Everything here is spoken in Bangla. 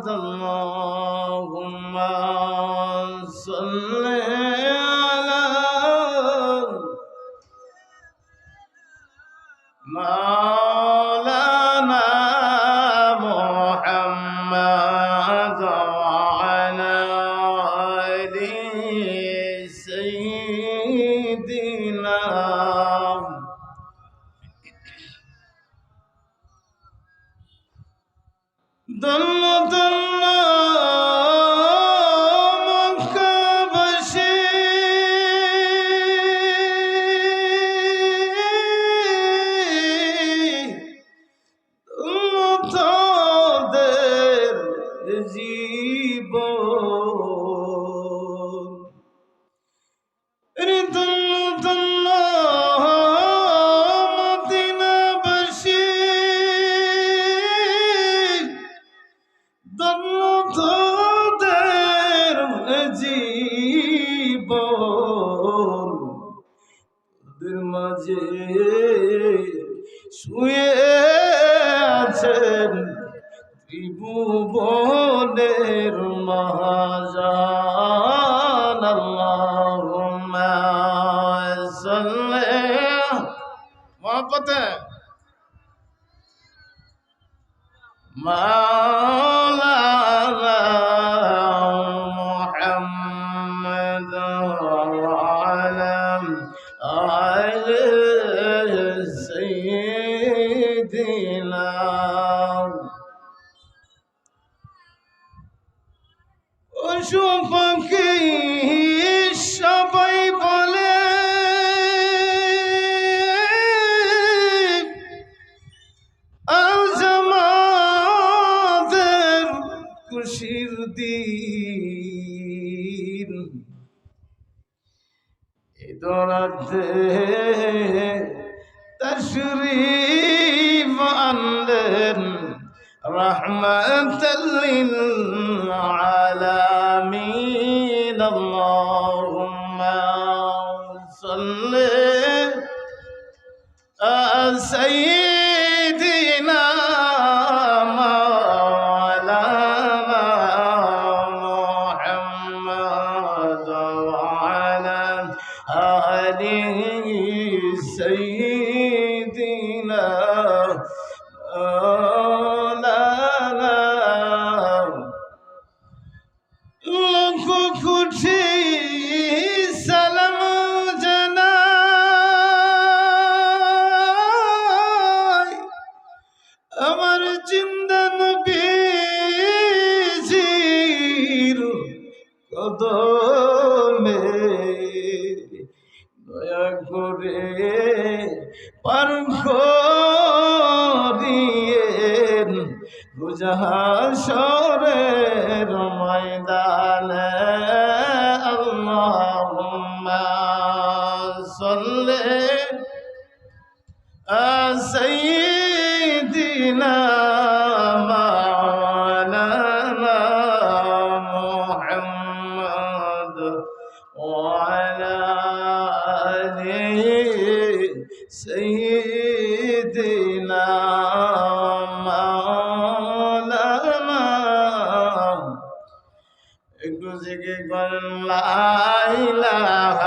اللهم صل على مولانا محمد وعلى آل سيدنا দল দল মাঝে শুয়ে আছেন ত্রিভুবনের মহাজান মহাপতে মাওলানা মুহাম্মদ আলাম সুপাকে সবাই বলে আজ আমাদের খুশির দিন। এ দরাতে তার শরীর رحمة للعالمين. اللهم صل سيدنا مولانا محمد وعلى آله سيدنا লক্ষ কোটি সালাম জানাই আমার জিন্দা নবীজির কদমে দয়া করে পার করিয়েন গুজাহাসরের ময়দানে سيدنا مولانا محمد وعلى آله سيدنا مولانا. اكتو ذكر لا إله